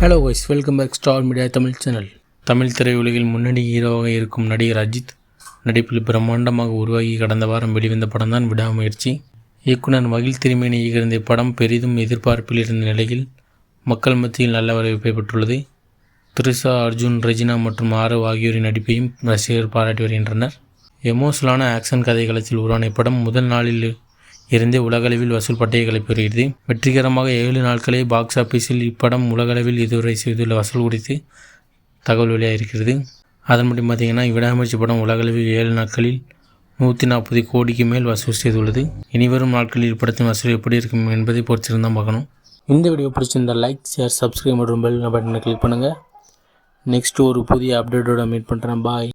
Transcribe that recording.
Hello guys welcome back star media Tamil channel Tamil திரையுலகில் முன்னணி ஹீரோவாக இருக்கும் நடிகர் அஜித் நடிப்பில் பிரம்மாண்டமாக உருவாகி கடந்த வாரம் வெளிவந்த படம் தான் விடாமுயற்சி. இயக்குனர் மகிழ் திருமேனி இயக்கியிருந்த இப்படம் பெரிதும் எதிர்பார்ப்பில் இருந்த நிலையில் மக்கள் மத்தியில் நல்ல வரவேற்பை பெற்றுள்ளது. த்ரிஷா அர்ஜுன் ரெஜினா மற்றும் ஆரவ் ஆகியோரின் நடிப்பையும் ரசிகர் பாராட்டி வருகின்றனர். எமோஷனலான ஆக்ஷன் கதைகளத்தில் உருவான இப்படம் முதல் நாளில் இருந்தே உலகளவில் வசூல் பட்டையை பெறுகிறது. வெற்றிகரமாக ஏழு நாட்களே பாக்ஸ் ஆஃபீஸில் இப்படம் உலகளவில் இதுவரை செய்துள்ள வசூல் குறித்து தகவல் வெளியாகிருக்கிறது அதன்படி பார்த்தீங்கன்னா விடாமுயற்சி படம் உலகளவில் ஏழு நாட்களில் நூற்றி நாற்பது கோடிக்கு மேல் வசூல் செய்துள்ளது. இனிவரும் நாட்களில் இப்படத்தின் வசூல் எப்படி இருக்கும் என்பதை பொறுத்திருந்தான் பார்க்கணும். இந்த வீடியோ பிடிச்சிருந்தால் லைக் ஷேர் சப்ஸ்கிரைப் மற்றும் பெல் பட்டனை கிளிக் பண்ணுங்கள் நெக்ஸ்ட் ஒரு புதிய அப்டேட்டோட மீட் பண்ணுறேன் பாய்